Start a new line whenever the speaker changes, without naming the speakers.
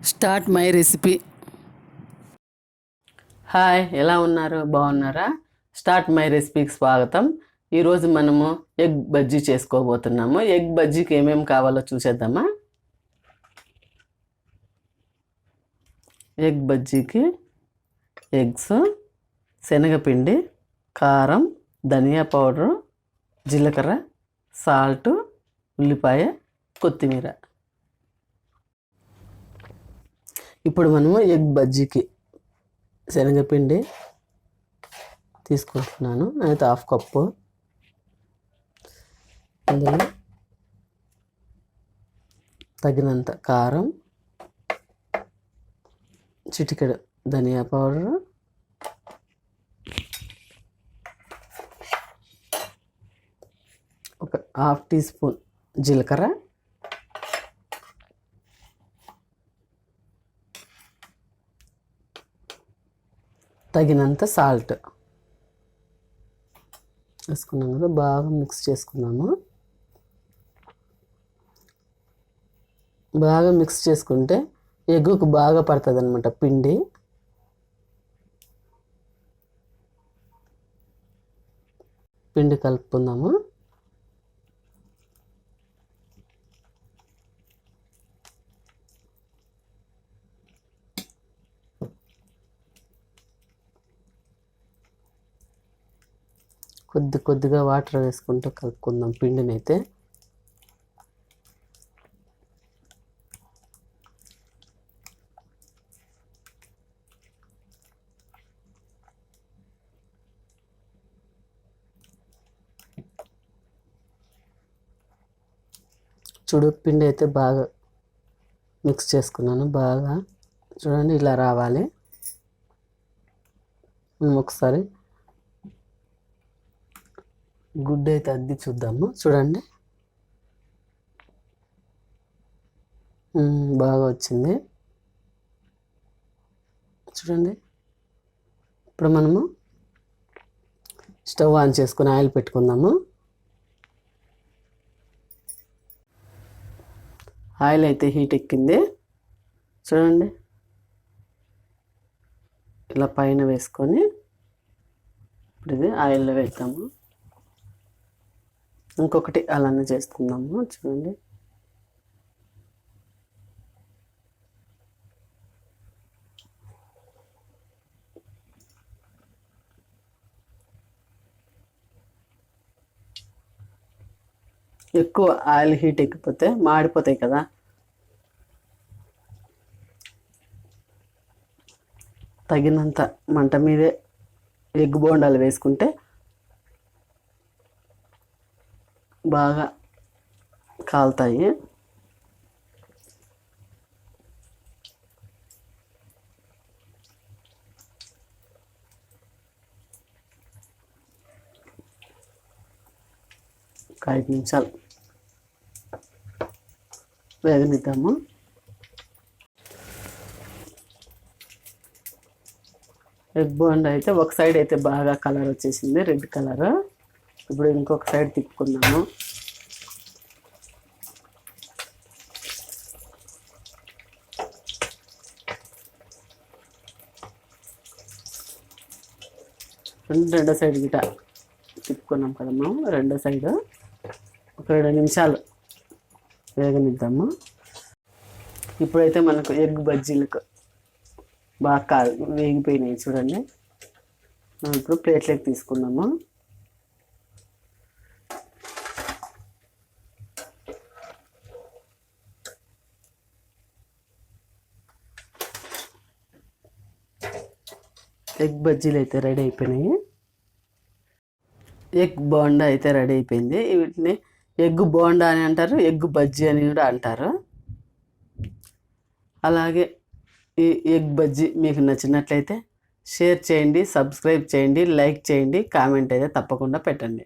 Start my recipe. Hi ఎలా ఉన్నారు? బాగున్నారా? స్టార్ట్ మై రెసిపీకి స్వాగతం. ఈరోజు మనము ఎగ్ బజ్జీ చేసుకోబోతున్నాము. ఎగ్ బజ్జీకి ఏమేమి కావాలో చూసేద్దామా? ఎగ్ బజ్జీకి ఎగ్స్ శనగపిండి కారం ధనియా పౌడరు జీలకర్ర సాల్ట్ ఉల్లిపాయ కొత్తిమీర. ఇప్పుడు మనము ఎగ్ బజ్జీకి శనగపిండి తీసుకుంటున్నాను. అయితే హాఫ్ కప్పు. అందులో తగినంత కారం చిటికెడు ధనియా పౌడర్ ఒక హాఫ్ టీ స్పూన్ జీలకర్ర తగినంత సాల్ట్ వేసుకున్నాం కదా బాగా మిక్స్ చేసుకున్నాము. బాగా మిక్స్ చేసుకుంటే ఎగ్గుకు బాగా పడుతుంది అనమాట పిండి. పిండి కలుపుకుందాము. కొద్ది కొద్దిగా వాటర్ వేసుకుంటూ కలుపుకుందాం పిండిని అయితే చూడు పిండి అయితే బాగా మిక్స్ చేసుకున్నాను బాగా చూడండి ఇలా రావాలి. మేము ఒకసారి గుడ్డు అయితే అద్ది చూద్దాము. చూడండి. బాగా వచ్చింది. చూడండి. ఇప్పుడు మనము స్టవ్ ఆన్ చేసుకుని ఆయిల్ పెట్టుకుందాము. ఆయిల్ అయితే హీట్ ఎక్కింది. చూడండి. ఇలా పైన వేసుకొని ఇప్పుడు ఇది ఆయిల్లో వేద్దాము. ఇంకొకటి అలానే చేసుకుందాము చూడండి. ఎక్కువ ఆయిల్ హీట్ ఎక్కిపోతే మాడిపోతాయి కదా. తగినంత మంట మీదే ఎగ్ బోండాలు వేసుకుంటే బాగా కాలుతాయి. ఒక ఐదు నిమిషాలు వేగనిద్దాము? ఎగ్ బోండా అయితే ఒక సైడ్ అయితే బాగా కలర్ వచ్చేసింది రెడ్ కలర్. ఇప్పుడు ఇంకొక సైడ్ తిప్పుకుందాము. రెండు రెండో సైడ్ గిట తిప్పుకున్నాం కదా మనం రెండో సైడ్. ఒక రెండు నిమిషాలు వేగనిద్దాము. ఇప్పుడైతే మనకు ఎగ్ బజ్జీలకు బాగా కాదు వేగిపోయినాయి చూడండి. మనం ఇప్పుడు ప్లేట్లోకి తీసుకున్నాము ఎగ్ బజ్జీలు అయితే రెడీ అయిపోయినాయి. ఎగ్ బోండా అయితే రెడీ అయిపోయింది. వీటిని ఎగ్ బోండా అని అంటారు ఎగ్ బజ్జీ అని కూడా అంటారు. అలాగే ఈ ఎగ్ బజ్జీ మీకు నచ్చినట్లయితే షేర్ చేయండి సబ్స్క్రైబ్ చేయండి లైక్ చేయండి కామెంట్ అయితే తప్పకుండా పెట్టండి.